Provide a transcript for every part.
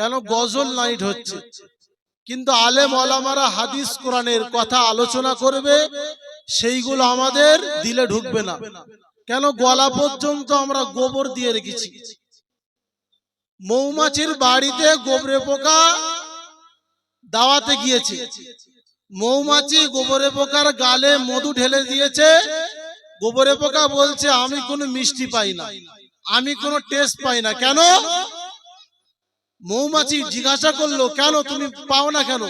কেন গজল নাইট হচ্ছে? কিন্তু আলেম ওলামারা হাদিস কোরআনের কথা আলোচনা করবে সেইগুলো আমাদের দিলে ঢুকবে না। কেন গলা পর্যন্ত আমরা গোবর দিয়ে রেখেছি? মৌমাছির বাড়িতে গোবরে পোকা দাওয়াতে গিয়েছে। মৌমাছি গোবরে পোকার গালে মধু ঢেলে দিয়েছে। গোবরে পোকা বলছে আমি কোনো মিষ্টি পাই না। আমি কোনো টেস্ট পাই না। কেন? মৌমাছি জিজ্ঞাসা করল কেন তুমি পাও না কেন?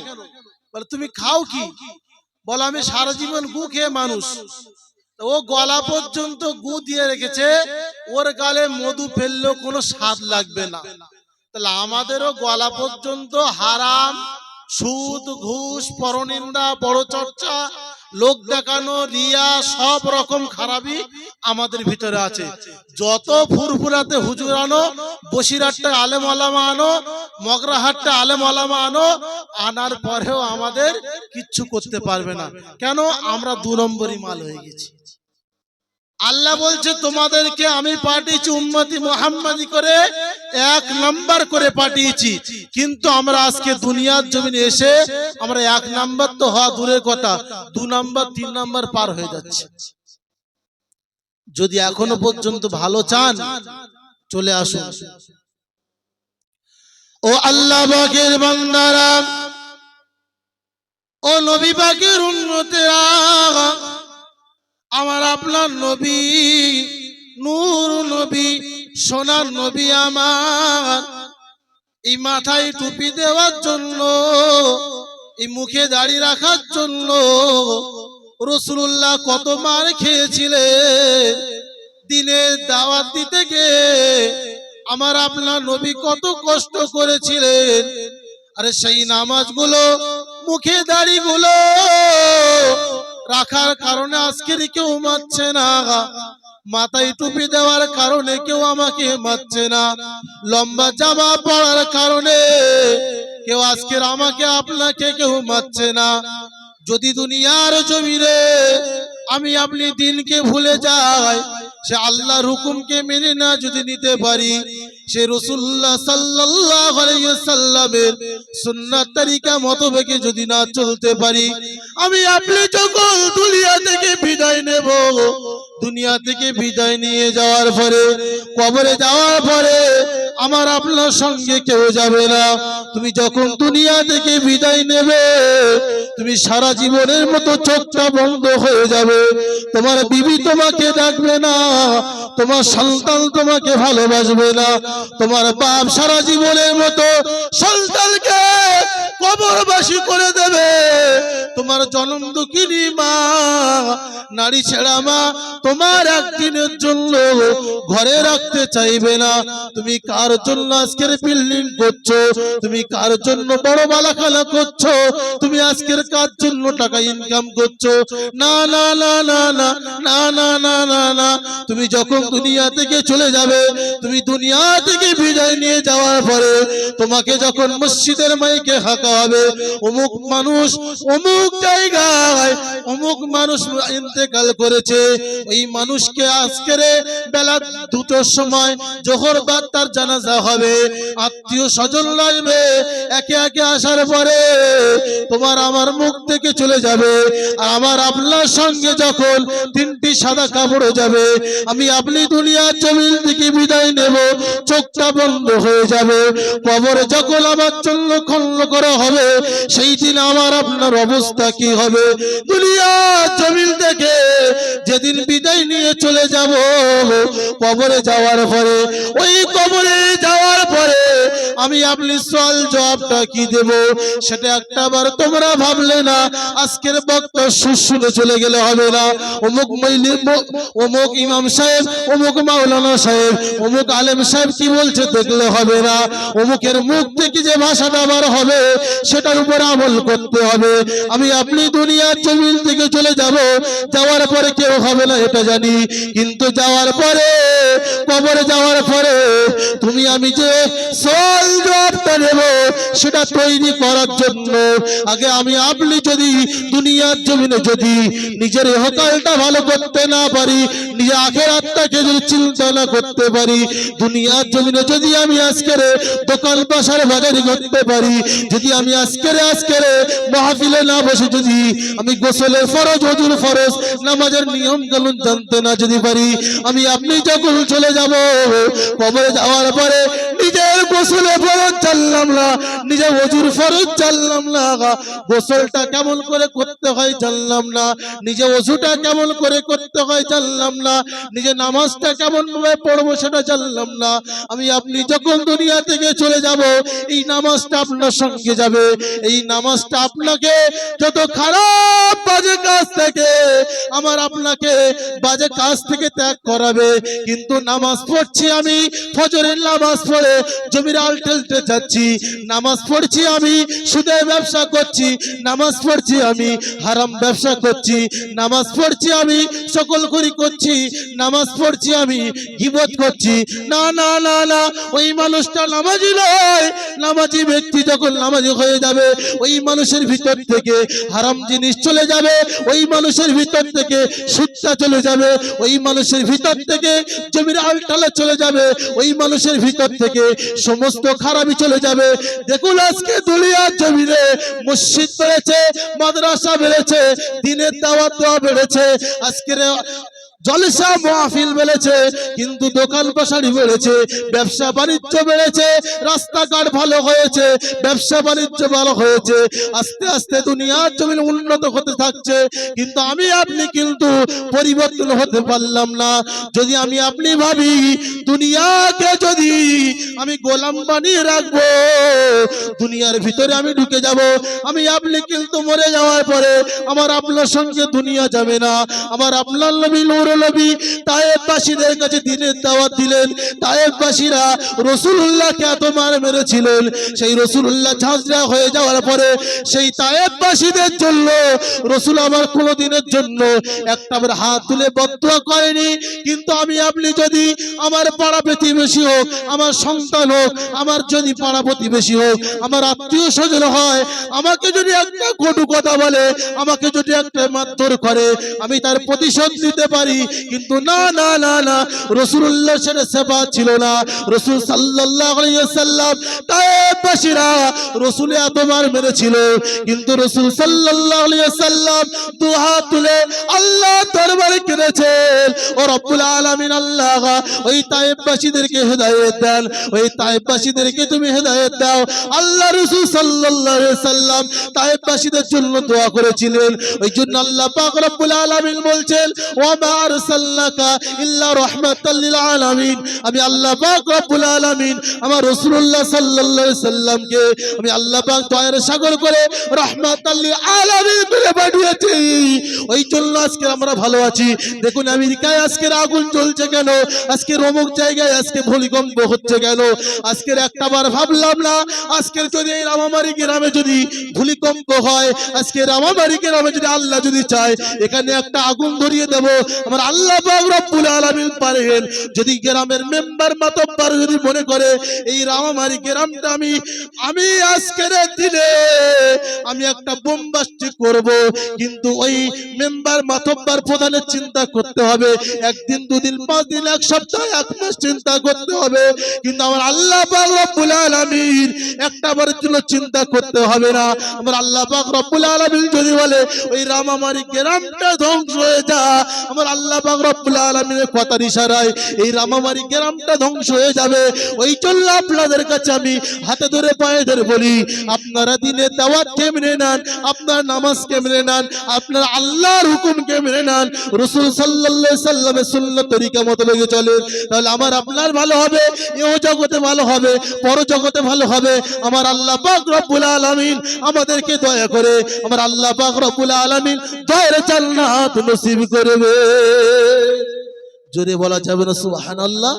বলে তুমি খাও কি? বলে আমি সারা জীবন গু খেয়ে মানুষ। ও গলা পর্যন্ত গু দিয়ে রেখেছে ওর গালে মধু ফেললেও কোনো স্বাদ লাগবে না। তাহলে আমাদেরও গলা পর্যন্ত হারাম সুদ ঘুষ পরনিন্দা বড় চর্চা লোক দেখানো, রিয়া, সব রকম খারাপই আমাদের ভিতরে আছে। যত ফুরফুরাতে হুজুর আনো, বসিরহাটটা আলেম আলামা আনো, মগরাহাটটা আলেম আলামা আনো, আনার পরেও আমাদের কিচ্ছু করতে পারবে না। কেন? আমরা দু নম্বরই মাল হয়ে গেছি। আল্লাহ বলছে, তোমাদেরকে আমি পাঠিয়েছি উম্মতি মোহাম্মদি করে এক নাম্বার করে পাঠিয়েছি। কিন্তু আমরা আজকে দুনিয়ার জমিনে এসে আমরা এক নাম্বার তো হওয়া দূরের কথা, দু নাম্বার, তিন নাম্বার পার হয়ে যাচ্ছে। যদি এখনও পর্যন্ত ভালো চান, চলে আসুন। ও আল্লাহ বাগের বান্দারা, ও নবী বাগের উন্নতেরা আপনার নবী, নূর নবী, সোনার নবী আমার। এই মাথায় টুপি দেওয়ার জন্য, এই মুখে দাড়ি রাখার জন্য রসুল্লাহ কত মার খেয়েছিলেন। দিনে দাওয়াত দিতে গিয়ে আমার আপনার নবী কত কষ্ট করেছিলেন। আরে সেই নামাজগুলো, মুখে দাড়িগুলো রাখার কারণে আজকের কেউ মারছে না। মাথায় টুপি দেওয়ার কারণে কেউ আমাকে মারছে না। লম্বা জামা পড়ার কারণে কেউ আজকের আমাকে, আপনাকে কেউ মারছে না। যদি দুনিয়ার জমিরে আমি আপনি দিনকে ভুলে যাই, সে আল্লাহর হুকুমকে মেনে না যদি নিতে পারি সে রসুল্লাহ সাল্লাহ সাল্লামের সুন্নার তালিকা মতো বেঁকে যদি না চলতে পারি, আমি আপনি যখন দুনিয়া থেকে বিদায় নেব, দুনিয়া থেকে বিদায় নিয়ে যাওয়ার পরে, কবরে যাওয়ার পরে আমার আপনার সঙ্গে কেউ যাবে না। তুমি যখন দুনিয়া থেকে বিদায় নেবে, তুমি সারা জীবনের মতো চোখটা বন্ধ হয়ে যাবে। তোমার বিবি তোমাকে ডাকবে না, তোমার সন্তান তোমাকে ভালোবাসবে না। তোমার বাপ সারা জীবনের মতো সন্তানকে কবরবাসী করে দেবে। তোমার জন্ম দুঃখিনী মা, নারী ছেড়া মা, তোমার একদিনের জন্য ঘরে রাখতে চাইবে না। তুমি কার জন্য আজকের বিল্ডিং করছ? তুমি কার জন্য বড় বালাখানা করছ? তুমি আজকের কার জন্য টাকা ইনকাম করছ? না না না না না না না না না না। তুমি যখন দুনিয়া থেকে চলে যাবে, তুমি দুনিয়া থেকে বিদায় নিয়ে যাওয়ার পরে তোমাকে যখন মসজিদের মাইকে হাঁকা হবে, অমুক মানুষ অমুক জায়গায় অমুক মানুষ ইন্তেকাল করেছে। ওই মানুষকে আজকের বেলা দুটোর সময় জোহর বাদ তার জানাজা হবে, আত্মীয় স্বজন লাগবে, একে একে আসার পরে তোমার আমার মুখ থেকে চলে যাবে। আমার আপনার সঙ্গে যখন তিনটি সাদা কাপড় যাবে, আমি আপনি দুনিয়ার জমিন থেকে বিদায় নেব, চোখটা বন্ধ হয়ে যাবে। কবরে যখন আমার জন্য খন্ন করা হবে, সেই দিন আমার আপনার অবস্থা কি হবে? দুনিয়ার জমিন থেকে যেদিন বিদায় নিয়ে চলে যাব, কবরে যাওয়ার পরে ওই কবরে যাওয়ার পরে আমি আপনি সল জবাবটা কি দেব? সেটা একটা বার তোমরা ভাবলে না, আজকের বক্তা শুনে চলে গেলে হবে না। অমুক অমুক ইমাম সাহেব, অমুক মাওলানা সাহেব, অমুক আলেম সাহেব কি বলছে দেখলে হবে না। অমুকের মুখ থেকে যে ভাষাটা আবার হবে, সেটার উপর আমল করতে হবে। আমি আপনি দুনিয়ার জমিন থেকে চলে যাব, যাওয়ার পরে কেউ হবে না, এটা জানি। কিন্তু যাওয়ার পরে, কবরে যাওয়ার পরে, তুমি আমি যে সল জবাবটা নেব সেটা তৈরি করার জন্য। আগে আমি আপনি যদি দুনিয়ার জমিনে যদি নিজের হকালটা ভালো করতে না পারি, নিজের আখের আত্মাকে যদি চিন্তা না করতে পারি, দুনিয়ার জমিনে যদি আমি আজকের দোকান পাশার বাজারে করতে পারি, যদি আমি আজকের আজকের মাহফিলে না বসে যদি আমি গোসলের ফরজ, হজুর ফরজ, নামাজের নিয়ম কানুন জানতে না যদি পারি, আমি আপনি যখন চলে যাব, কবরে যাওয়ার পরে নিজের গোসলে ফরজ জানলাম না, নিজের হজুর ফরজ জানলাম না গোসলটা কেমন করে করতে হয় জানলাম না নিজে ওষুটা কেমন করে করতে হয় জানলাম না নিজে নামাজটা কেমন ভাবে পড়ব সেটা জানলাম না। আমি আপনি যখন দুনিয়া থেকে চলে যাব, এই নামাজটা আপনার সঙ্গে যাবে। এই নামাজটা আপনাকে যত খারাপ বাজে কাজ থেকে, আমার আপনাকে বাজে কাজ থেকে ত্যাগ করাবে। কিন্তু নামাজ পড়ছি আমি, ফজরের নামাজ পড়ে জমির আল যাচ্ছি নামাজ পড়ছি আমি সুদের ব্যবসা করছি। নামাজ পড়ছি আমি, হারাম ব্যবসা করছি। নামাজ পড়ছি আমি, সকল করি করছি। নামাজ পড়ছি আমি করছি। না না না না, ওই মানুষটা নামাজি নয়। নামাজি ব্যক্তি যখন নামাজি হয়ে যাবে, ওই মানুষের ভিতর থেকে হারাম জিনিস চলে যাবে, ওই মানুষের ভিতর থেকে সুচ্ছা চলে যাবে, ওই মানুষের ভিতর থেকে জমির আলটালা চলে যাবে, ওই মানুষের ভিতর থেকে সমস্ত খারাপই চলে যাবে। দেখুন আজকে দুলিয়ার জমিনে মসজিদ বেড়েছে, মাদ্রাসা বেড়েছে, দিনের দাওয়াত দেওয়া বেড়েছে। আজকের জলসা মাহফিল বেড়েছে, কিন্তু দোকান পাশারি বেড়েছে, ব্যবসা বাণিজ্য বেড়েছে, রাস্তাঘাট ভালো হয়েছে, ব্যবসা বাণিজ্য ভালো হয়েছে, আস্তে আস্তে দুনিয়ার জমিন উন্নত হতে থাকছে, কিন্তু আমি আপনি কিন্তু পরিবর্তন হতে পারলাম না। যদি আমি আপনি ভাবি, দুনিয়াকে যদি আমি গোলাম বানিয়ে রাখব দুনিয়ার ভিতরে আমি ঢুকে যাব। আমি আপনি কিন্তু মরে যাওয়ার পরে আমার আপনার সঙ্গে দুনিয়া যাবে না। আমার আপনার নবী, নূর নবী তায়েববাসীদের কাছে দিনের দাওয়াত দিলেন। তায়েববাসীরা রসুল্লাহকে এত মার মেরেছিলেন। সেই রসুল্লাহ ঝাঁঝরা হয়ে যাওয়ার পরে সেই তায়েববাসীদের জন্য রসুল আমার কোনো দিনের জন্য একটা বার হাত তুলে বদুয়া করেনি। কিন্তু আমি, আপনি যদি আমার পাড়া প্রতিবেশী হোক, আমার সন্তান হোক, আমার যদি পাড়া প্রতিবেশী হোক আমার আত্মীয় স্বজন হয়, আমাকে যদি একটা কটু কথা বলে, আমাকে যদি একটা মারধর করে, আমি তার প্রতিশোধ দিতে পারি। কিন্তু না না না না রসুল্লাহ সেটা সেবা ছিল না। রসুল সাল্লাহ সাল্লাম তাইবাসীরা রসুল এতবার মেরেছিল। কিন্তু রসুল সাল্লাহ সাল্লাম দু হাত তুলে আল্লাহ দরবারে কেঁদেছেন। ও রব্বুল আলামিন, আল্লাহ, ওই তাইবাসীদেরকে হেদায়েত দেন। ওই তাইবাসীদেরকে তুমি হেদায়েত দাও। আল্লাহ রসুল সাল্লাহ সাল্লাম তাইবাসীদের জন্য দোয়া করেছিলেন। ওই জন্য আল্লাহ পাক রব্বুল আলামিন বলছেন ওয়া মা আরসালনাকা ইল্লা রাহমাতাল লিল আলামিন। আমি আল্লাহ পাক রব্বুল আলামিন আমার রাসূলুল্লাহ সাল্লাল্লাহু সাল্লামকে আমি আল্লাহ পাক দয়ার সাগর করে রাহমাতাল লিল আলামিন করে পাঠিয়েছি। ওই জন্য আজকে আমরা ভালো আছি। দেখুন আমেরিকায় আজকের আগুন চলছে কেন? আজকে অমুক জায়গায় আজকে ভূমিকম্প হচ্ছে কেন? আজকের একটা বার ভাবলাম না আজকের যদি এই রামামারি গ্রামে যদি ভূমিকম্প হয় আজকে রামামারি গ্রামে যদি আল্লাহ যদি চায়, এখানে একটা আগুন ধরিয়ে দেব। আমার আল্লাহ রব্বুল আলামিন পারেন। যদি গ্রামের মেম্বার মাতব্বার যদি মনে করে, এই রামামারি গ্রামটা আমি আমি আজকের দিনে, আমি একটা বোমবাস্টি করব। কিন্তু ওই মেম্বার মাতব্বার প্রধানের চিন্তা করতে হবে। একদিন, দুদিন, পাঁচ দিন, এক সপ্তাহ, এক মাস চিন্তা করতে হবে। কিন্তু আমার আল্লাহ রব্বুল আলামিন একটা বারের জন্য চিন্তা করতে হবে না। আমার আল্লাহ রব্বুল আলামিন যদি বলে, ওই রামামারি গ্রামটা ধ্বংস হয়ে যা। আমার আল্লাহ রব্বুল আলামিনের কথার ইশারায় এই রামামারি গ্রামটা ধ্বংস হয়ে যাবে। ওই জন্য আপনাদের কাছে আমি হাতে ধরে পায়ে ধরে বলি, আপনারা দিনে দাওয়াত কেমনে নেন? আপনার নামাজ কেমনে নেন? আপনার আল্লাহর হুকুম কে মেনে নেন? রসুল সাল্লাল্লাহু সাল্লামের সুন্নাত তরিকা মতো লেগে চলে। তাহলে আমার আপনার ভালো হবে, এও জগতে ভালো হবে পর জগতে ভালো হবে। আমার আল্লাহ পাক রব্বুল আলামিন আমাদেরকে দয়া করে আমার আল্লাহ পাক রব্বুল আলামিন দয়ের জান্নাত নসিব করবে। জোরে বলা যাবে না, সুবহানাল্লাহ।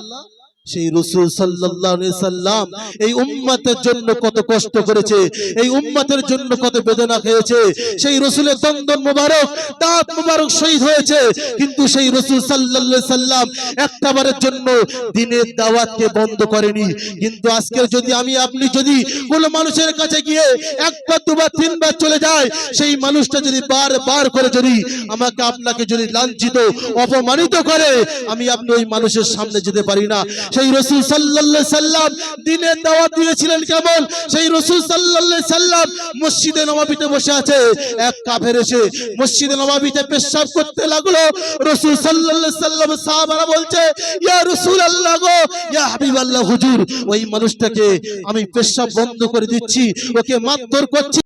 সেই রসুল সাল্লাম এই উম্মতের জন্য কত কষ্ট করেছে, এই উম্মতের জন্য কত বেদনা খেয়েছে, সেই রসুলের দন্দন মোবারক, দাঁত মোবারক শহীদ হয়েছে, কিন্তু সেই রসুল আলাইহি সাল্লাম একটাবারের জন্য দিনের দাওয়াতকে বন্ধ করেনি। কিন্তু আজকে যদি আমি, আপনি যদি কোনো মানুষের কাছে গিয়ে একবার, দুবার, তিনবার চলে যায়, সেই মানুষটা যদি বার বার করে যদি আমাকে আপনাকে যদি লাঞ্ছিত, অপমানিত করে, আমি আপনি ওই মানুষের সামনে যেতে পারি না। সেই রসুল সাল্লাল্লাহু সাল্লাম দিনের দাওয়াত দিয়েছিলেন কেমন? সেই রসুল সাল্লাল্লাহু সাল্লাম মসজিদে নবাবিতে বসে আছে। এক কাফের এসে মসজিদে নবাবিতে পেশাব করতে লাগল। রসুল সাল্লাল্লাহু সাল্লাম সাহাবারা বলছে, ইয়া রসুল আল্লাহ গো, ইয়া হাবিব আল্লাহ হুজুর, ওই মানুষটাকে আমি পেশাব বন্ধ করে দিচ্ছি, ওকে মারধর করছি।